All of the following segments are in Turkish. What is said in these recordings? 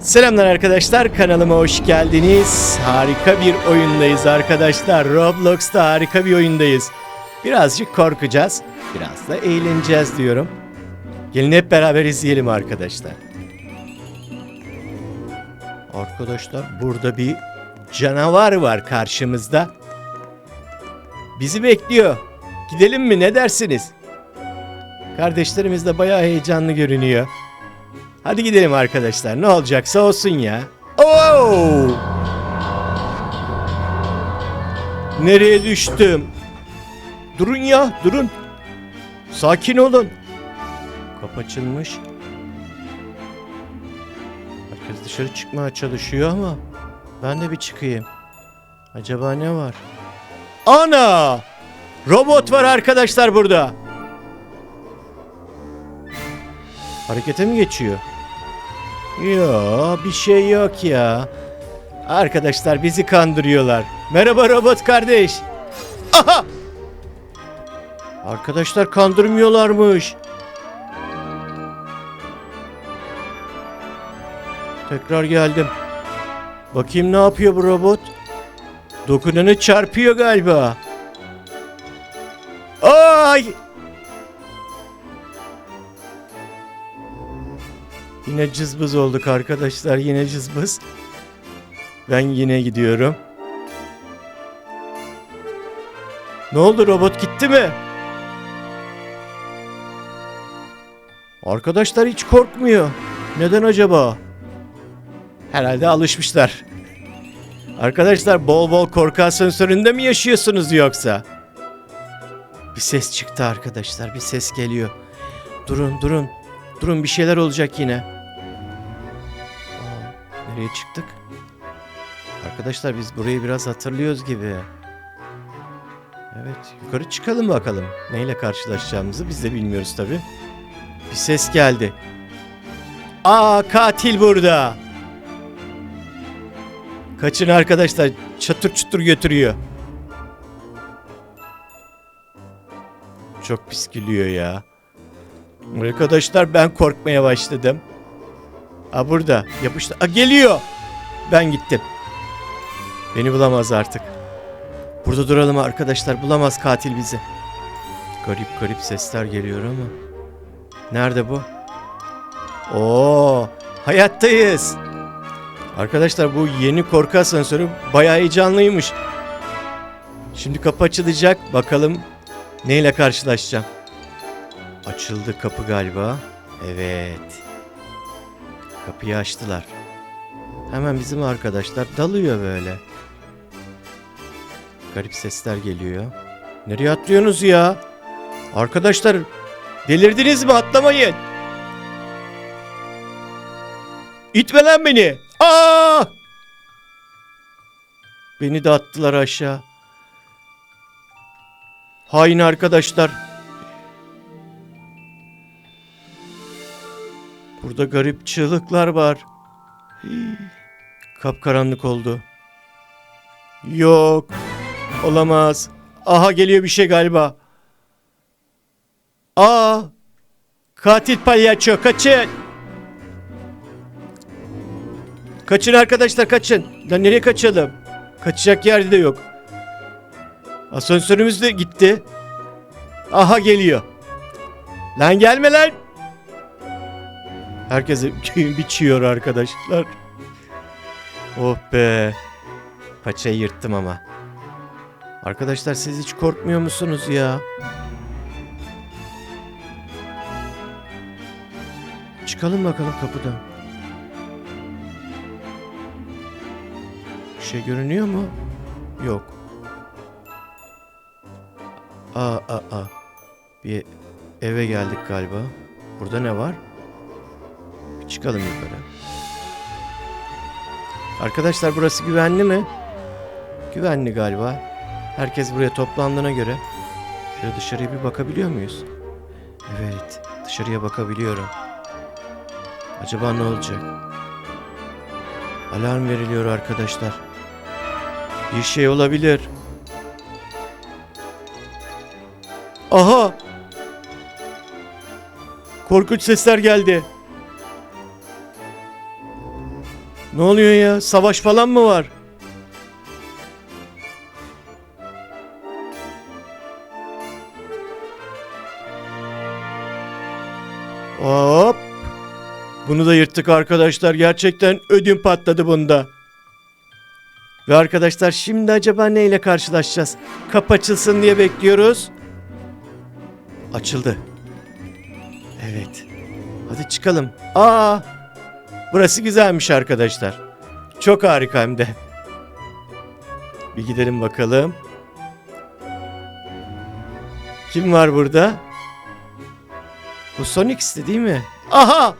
Selamlar arkadaşlar kanalıma hoş geldiniz. Harika bir oyundayız arkadaşlar. Roblox'ta harika bir oyundayız. Birazcık korkacağız, biraz da eğleneceğiz diyorum. Gelin hep beraber izleyelim arkadaşlar. Arkadaşlar burada bir canavar var karşımızda. Bizi bekliyor. Gidelim mi ne dersiniz? Kardeşlerimiz de bayağı heyecanlı görünüyor. Hadi gidelim arkadaşlar. Ne olacaksa olsun ya. Oo! Nereye düştüm? Durun ya, durun. Sakin olun. Kapı açılmış. Herkes dışarı çıkmaya çalışıyor ama ben de bir çıkayım. Acaba ne var? Ana! Robot var arkadaşlar burada. Harekete mi geçiyor? Yo bir şey yok ya. Arkadaşlar bizi kandırıyorlar. Merhaba robot kardeş. Aha! Arkadaşlar kandırmıyorlarmış. Tekrar geldim. Bakayım ne yapıyor bu robot? Dokunanı çarpıyor galiba. Ay! Yine cızbız olduk arkadaşlar. Yine cızbız. Ben yine gidiyorum. Ne oldu robot gitti mi? Arkadaşlar hiç korkmuyor. Neden acaba? Herhalde alışmışlar. Arkadaşlar bol bol korku asansöründe mi yaşıyorsunuz yoksa? Bir ses çıktı arkadaşlar. Bir ses geliyor. Durun durun. Durun bir şeyler olacak yine. Nereye çıktık? Arkadaşlar biz burayı biraz hatırlıyoruz gibi. Evet yukarı çıkalım bakalım. Neyle karşılaşacağımızı biz de bilmiyoruz tabi. Bir ses geldi. Aa katil burada. Kaçın arkadaşlar. Çatır çutur götürüyor. Çok pis gülüyor ya. Arkadaşlar ben korkmaya başladım. Ha burada yapıştı. Aa, geliyor. Ben gittim. Beni bulamaz artık. Burada duralım arkadaşlar. Bulamaz katil bizi. Garip garip sesler geliyor ama. Nerede bu? Oo, hayattayız. Arkadaşlar bu yeni korku asansörü bayağı heyecanlıymış. Şimdi kapı açılacak. Bakalım neyle karşılaşacağım. Açıldı kapı galiba. Evet. Kapıyı açtılar. Hemen bizim arkadaşlar dalıyor böyle. Garip sesler geliyor. Nereye atlıyorsunuz ya? Arkadaşlar delirdiniz mi? Atlamayın. İtme lan beni. Aa! Beni de attılar aşağı. Hain arkadaşlar. Burada garip çığlıklar var. Hii, Kapkaranlık oldu. Yok. Olamaz. Aha geliyor bir şey galiba. Aa! Katil palyaço kaçın. Kaçın arkadaşlar kaçın. Lan nereye kaçalım? Kaçacak yer de yok. Asansörümüz de gitti. Aha geliyor. Lan gelme lan. Herkese biçiyor arkadaşlar. Oh be. Paçayı yırttım ama. Arkadaşlar siz hiç korkmuyor musunuz ya? Çıkalım bakalım kapıdan. Bir şey görünüyor mu? Yok. Aa aa aa. Bir eve geldik galiba. Burada ne var? Çıkalım yukarı. Arkadaşlar burası güvenli mi? Güvenli galiba. Herkes buraya toplandığına göre. Şöyle dışarıya bir bakabiliyor muyuz? Evet, dışarıya bakabiliyorum. Acaba ne olacak? Alarm veriliyor arkadaşlar. Bir şey olabilir. Aha! Korkunç sesler geldi. Ne oluyor ya? Savaş falan mı var? Hop. Bunu da yırttık arkadaşlar. Gerçekten ödüm patladı bunda. Ve arkadaşlar şimdi acaba neyle karşılaşacağız? Kapı açılsın diye bekliyoruz. Açıldı. Evet. Hadi çıkalım. Aa! Burası güzelmiş arkadaşlar. Çok harika hem de. Bir gidelim bakalım. Kim var burada? Bu Sonic'sti değil mi? Aha!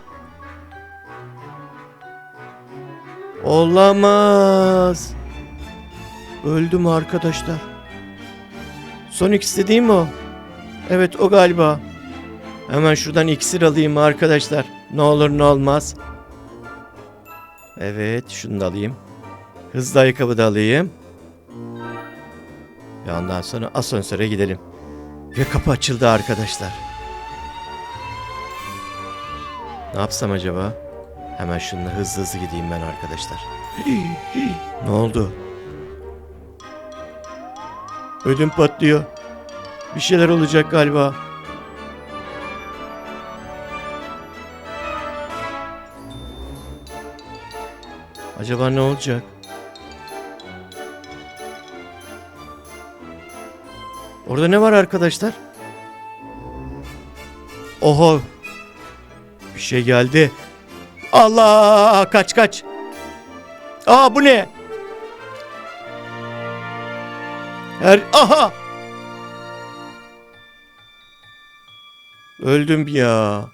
Olamaz. Öldüm arkadaşlar. Sonic'sti değil mi o? Evet o galiba. Hemen şuradan iksir alayım arkadaşlar. Ne olur ne olmaz. Evet şunu da alayım. Hızlı ayakkabı da alayım. Ve ondan sonra asansöre gidelim. Ve kapı açıldı arkadaşlar. Ne yapsam acaba? Hemen şununla hızlı hızlı gideyim ben arkadaşlar. ne oldu? Ödüm patlıyor. Bir şeyler olacak galiba. Acaba ne olacak? Orada ne var arkadaşlar? Oho. Bir şey geldi. Allah kaç kaç. Aa bu ne? Her aha. Öldüm ya.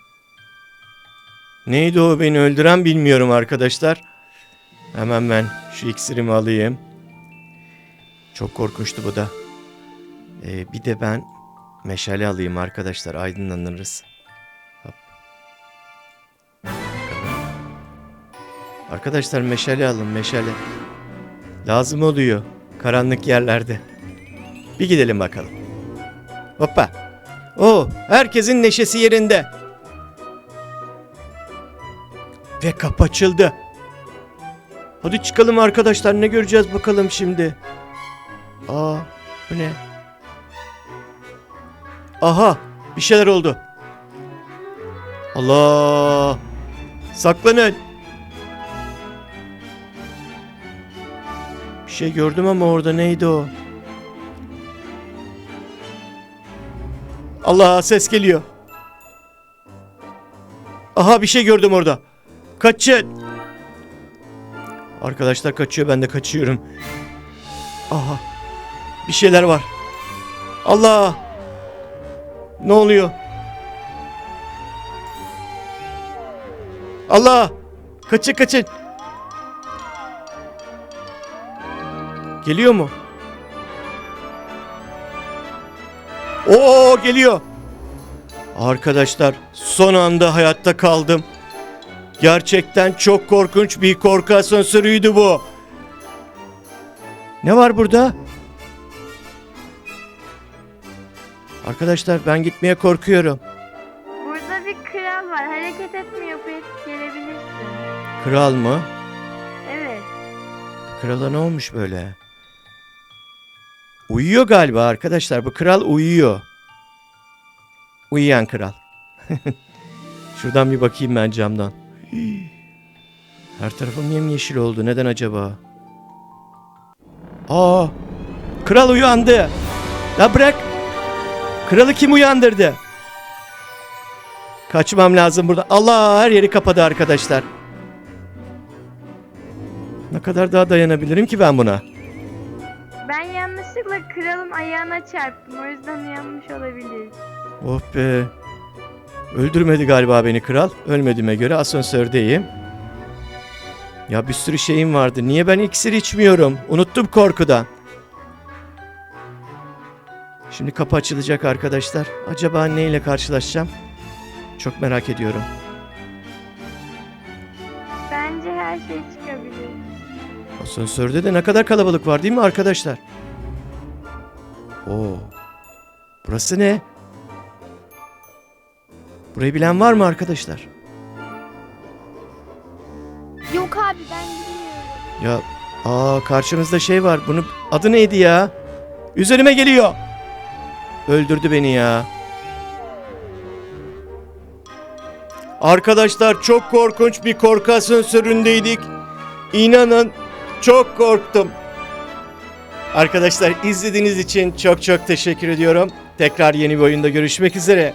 Neydi o beni öldüren bilmiyorum arkadaşlar. Hemen ben şu iksirimi alayım. Çok korkunçtu bu da. Ee, bir de ben meşale alayım arkadaşlar aydınlanırız. Hop. Arkadaşlar meşale alın meşale. Lazım oluyor karanlık yerlerde. Bir gidelim bakalım. Hoppa. Oo, herkesin neşesi yerinde. Ve kapı açıldı. Hadi çıkalım arkadaşlar ne göreceğiz bakalım şimdi. Aa bu ne? Aha bir şeyler oldu. Allah! Saklanın. Bir şey gördüm ama orada neydi o? Allah ses geliyor. Aha bir şey gördüm orada. Kaçın. Arkadaşlar kaçıyor ben de kaçıyorum. Aha. Bir şeyler var. Allah. Ne oluyor? Allah. Kaçın kaçın. Geliyor mu? Oo geliyor. Arkadaşlar son anda hayatta kaldım. Gerçekten çok korkunç bir korku asansörüydü bu. Ne var burada? Arkadaşlar ben gitmeye korkuyorum. Burada bir kral var. Hareket etmiyor. Gelebilirsin. Kral mı? Evet. Krala ne olmuş böyle? Uyuyor galiba arkadaşlar. Bu kral uyuyor. Uyuyan kral. Şuradan bir bakayım ben camdan. Her tarafım yemyeşil oldu. Neden acaba? Aa! Kral uyandı. La bırak. Kralı kim uyandırdı? Kaçmam lazım burada. Allah her yeri kapadı arkadaşlar. Ne kadar daha dayanabilirim ki ben buna? Ben yanlışlıkla kralın ayağına çarptım. O yüzden uyanmış olabilir. Oh be. Öldürmedi galiba beni kral. Ölmediğime göre asansördeyim. Ya bir sürü şeyim vardı. Niye ben iksir içmiyorum? Unuttum korkudan. Şimdi kapı açılacak arkadaşlar. Acaba neyle karşılaşacağım? Çok merak ediyorum. Bence her şey çıkabilir. Asansörde de ne kadar kalabalık var değil mi arkadaşlar? Oo. Burası ne? Burayı bilen var mı arkadaşlar? Yok abi ben bilmiyorum. Ya aa karşımızda şey var. Bunun adı neydi ya? Üzerime geliyor. Öldürdü beni ya. Arkadaşlar çok korkunç bir korku asansöründeydik. İnanın çok korktum. Arkadaşlar izlediğiniz için çok çok teşekkür ediyorum. Tekrar yeni bir oyunda görüşmek üzere.